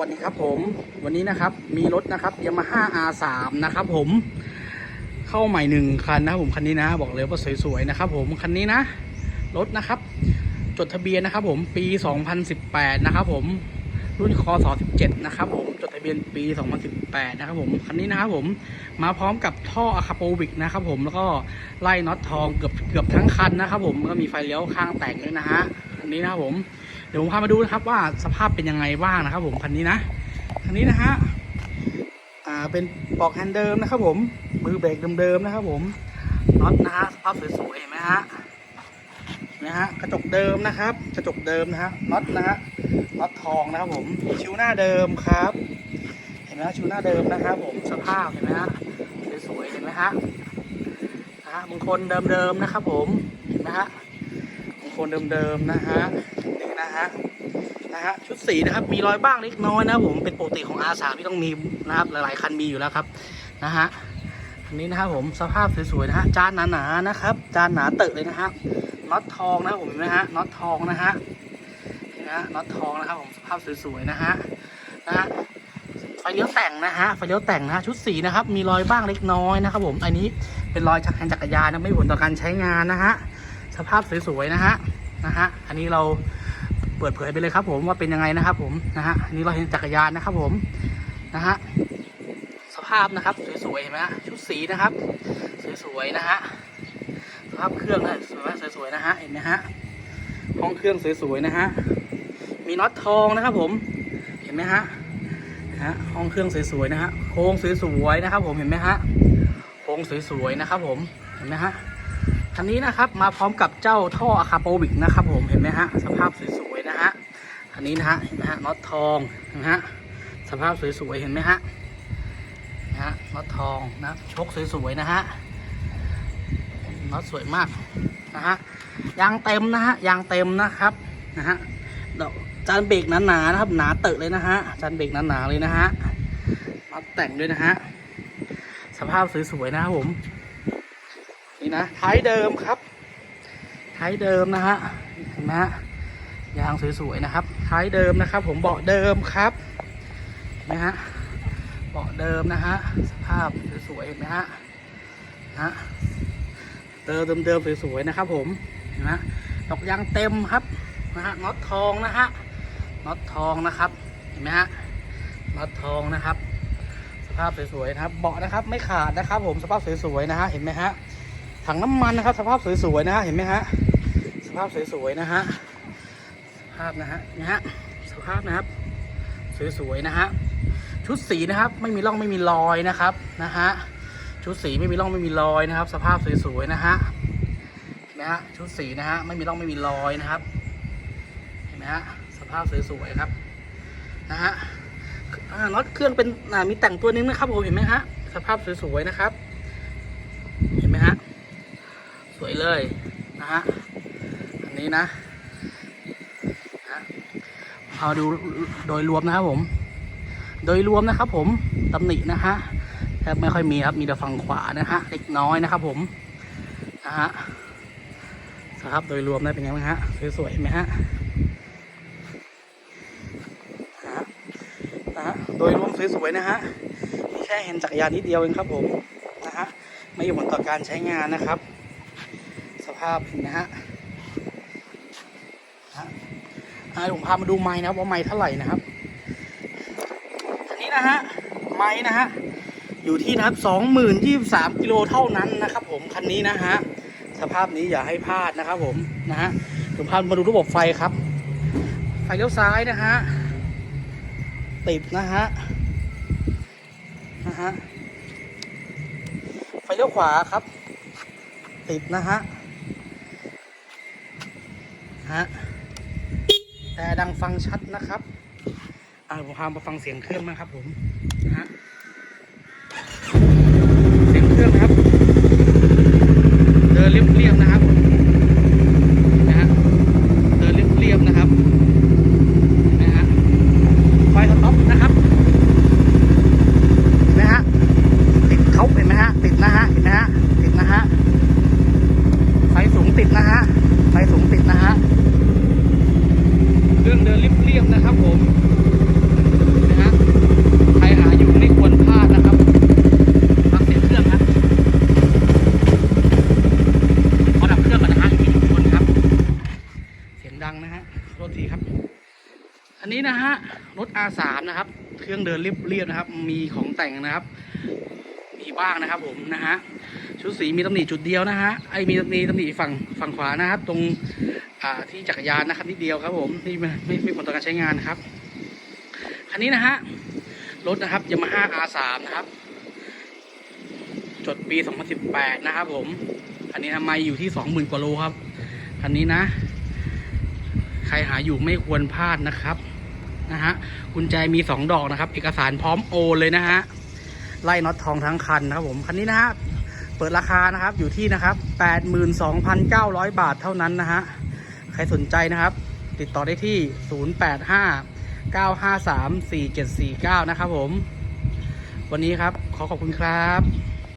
วัสดีครับผมวันนี้นะครับมีรถนะครับยามาฮ่า R3 นะครับผมเข้าใหม่หนึ่งคันนะครับผมคันนี้นะบอกเลยว่าสวยๆนะครับผมคันนี้นะรถนะครับ จดทะเบียนนะครับผมปี 2018 นะครับผมรุ่นคศ17 นะครับผมจดทะเบียนปี 2018 นะครับผมคันนี้นะครับผมมาพร้อมกับท่ออะคาโปวิกนะครับผมแล้วก็ไล่น็อตทองเกือบเกือบทั้งคันนะครับผมก็มีไฟเลี้ยวข้างแต่งด้วยนะฮะ คันนี้นะครับผมเดี๋ยวผมพามาดูนะครับว่าสภาพเป็นยังไงบ้างนะครับ ผมคันนี้นะคันนี้นะฮะอ่าเป็นปลอกแฮนด์เดิมนะครับ ผมมือเบรกเดิมๆนะครับ ผมน็อตนะฮะสภาพสวยๆเห็นไหมฮะเห็นไหมฮะกระจกเดิมนะครับ กระจกเดิมนะฮะน็อตนะฮะน็อตทองนะครับ ผมชิวหน้าเดิมครับ เห็นไหมฮะชิวหน้าเดิมนะครับ ผมสภาพเห็นไหมฮะสวยๆเห็นไหมฮะนะฮะบางคนเดิมๆนะครับ ผมเห็นไหมฮะ คนเดิมๆนะฮะนี่นะฮะนะฮะชุดสีนะครับมีรอยบ้างเล็กน้อยนะผมเป็นปกติของ R3 ที่ต้องมีนะครับหลายๆคันมีอยู่แล้วครับนะฮะอันนี้นะครับผมสภาพสวยๆนะฮะจานหนาๆนะครับจานหนาเตอะเลยนะฮะน็อตทองนะผมเห็นไหมฮะน็อตทองนะฮะนี่นะฮะน็อตทองนะครับผมสภาพสวยๆนะฮะนะฮะไฟเลี้ยวแต่งนะฮะไฟเลี้ยวแต่งนะฮะชุดสีนะครับมีรอยบ้างเล็กน้อยนะครับผมอันนี้เป็นรอยจากแฮนจักรยานนะไม่ผลต่อการใช้งานนะฮะ สภาพสวยๆนะฮะนะฮะอันนี้เราเปิดเผยไปเลยครับ ผมว่าเป็นยังไงนะครับ ผมนะฮะอันนี้เราเห็นจักรยานนะครับ ผมนะฮะสภาพนะครับสวยๆเห็นไหมฮะชุดสีนะครับ สวยๆนะฮะสภาพเครื่องนะสวยสวยๆนะฮะเห็นไหมฮะห้องเครื่องสวยๆนะฮะมีน็อตทองนะครับ ผมเห็นไหมฮะนะฮะห้องเครื่องสวยๆนะฮะโครงสวยๆนะครับ ผมเห็นไหมฮะโครงสวยๆนะครับ ผมเห็นไหมฮะ คันนี้นะครับมาพร้อมกับเจ้าท่ออะคาโปวิกนะครับ ผมเห็นไหมฮะสภาพสวยๆนะฮะคันนี้นะฮะเห็นไหมฮะน็อตทองนะฮะสภาพสวยๆเห็นไหมฮะนะฮะน็อตทองนะชกสวยๆนะฮะน็อตสวยมากนะฮะยางเต็มนะฮะยางเต็มนะครับนะฮะดอกจานเบรกหนาๆนะครับหนาเตอะเลยนะฮะจานเบรกหนาๆเลยนะฮะน็อตแต่งด้วยนะฮะสภาพสวยๆนะครับผม นี่นะท้ายเดิมครับท้ายเดิมนะฮะเห็นไหมฮะยางสวยๆนะครับ ท้ายเดิมนะครับ ผมเบาะเดิมครับเห็นไหมฮะเบาะเดิมนะฮะสภาพสวยๆเห็นไหมฮะฮะเดิมเดิมๆสวยๆนะครับ ผมเห็นไหมฮะดอกยางเต็มครับนะฮะน็อตทองนะฮะน็อตทองนะครับเห็นไหมฮะน็อตทองนะครับ สภาพสวยๆนะครับ เบาะนะครับ ไม่ขาดนะครับ ผมสภาพสวยๆนะฮะเห็นไหมฮะ ถังน้ำมันนะครับ สภาพสวยๆนะฮะเห็นไหมฮะสภาพสวยๆนะฮะสภาพนะฮะนี่ฮะสภาพนะครับ สวยๆนะฮะชุดสีนะครับ ไม่มีร่องไม่มีรอยนะครับนะฮะชุดสีไม่มีร่องไม่มีรอยนะครับ สภาพสวยๆนะฮะเห็นไหมฮะชุดสีนะฮะไม่มีร่องไม่มีรอยนะครับ เห็นไหมฮะสภาพสวยๆครับนะฮะน็อตเครื่องเป็นมีแต่งตัวนึงนะครับผมเห็นไหมฮะสภาพสวยๆนะครับ สวยเลยนะฮะอันนี้นะเอาดูโดยรวมนะครับผม โดยรวมนะครับผมตำหนินะฮะแทบไม่ค่อยมีครับมีแต่ฝั่งขวานะฮะเล็กน้อยนะครับผมนะฮะสภาพโดยรวมได้เป็นไงบ้างฮะสวยๆไหมฮะนะฮะโดยรวมสวยๆนะฮะมีแค่เห็นจักรยานนิดเดียวเองครับผมนะฮะไม่มีผลต่อการใช้งานนะครับาพเห็นไหมฮะฮะอ่าเดี๋ยวผมพามาดูไม้นะครับว่าไม้เท่าไหร่นะครับอันนี้นะฮะไม้นะฮะอยู่ที่นะครับสองหมื่นยี่สามกิโลเท่านั้นนะครับ ผมคันนี้นะฮะสภาพนี้อย่าให้พลาดนะครับ ผมนะฮะเดี๋ยวพามาดูระบบไฟครับ ไฟเลี้ยวซ้ายนะฮะติดนะฮะนะฮะไฟเลี้ยวขวาครับ ติดนะฮะ ฮะแต่ดังฟังชัดนะครับอ่าผมพามาฟังเสียงเครื่องนะครับผมฮะ เสียงเครื่องนะครับ เดินเรียบๆนะครับผมนะฮะ เดินเรียบๆนะครับนะฮะ ไฟสต็อปนะครับ เห็นไหมฮะ ติดเขาเห็นไหมฮะ ติดนะฮะ เห็นไหมฮะ ติดนะฮะ ไฟสูงติดนะฮะ ไฟสูงติดนะฮะ เครื่องเดินเรียบๆนะครับผมเห็นไหม นี้นะฮะรถ R3 นะครับ เครื่องเดินเรียบๆนะครับ มีของแต่งนะครับ มีบ้างนะครับ ผมนะฮะชุดสีมีตำหนิจุดเดียวนะฮะไอมีมีตำหนิฝั่งฝั่งขวานะครับ ตรงอ่าที่จักรยานนะครับนิดเดียวครับ ผมนี่ไม่ไม่ม่ผลต่อการใช้งานนะครับคันนี้นะฮะรถนะครับยามาฮ่า R3 นะครับ จดปี 2018 นะครับ ผมคันนี้ทำไมอยู่ที่ 20,000 กว่าโลครับคันนี้นะ ใครหาอยู่ไม่ควรพลาดนะครับ นะฮะกุญแจมี 2 ดอกนะครับ เอกสารพร้อมโอนเลยนะฮะไล่น็อตทองทั้งคันนะครับผมคันนี้นะฮะเปิดราคานะครับอยู่ที่นะครับ 82,900 บาทเท่านั้นนะฮะใครสนใจนะครับ ติดต่อได้ที่ 085 953 4749 นะครับผม วันนี้ครับขอขอบคุณครับ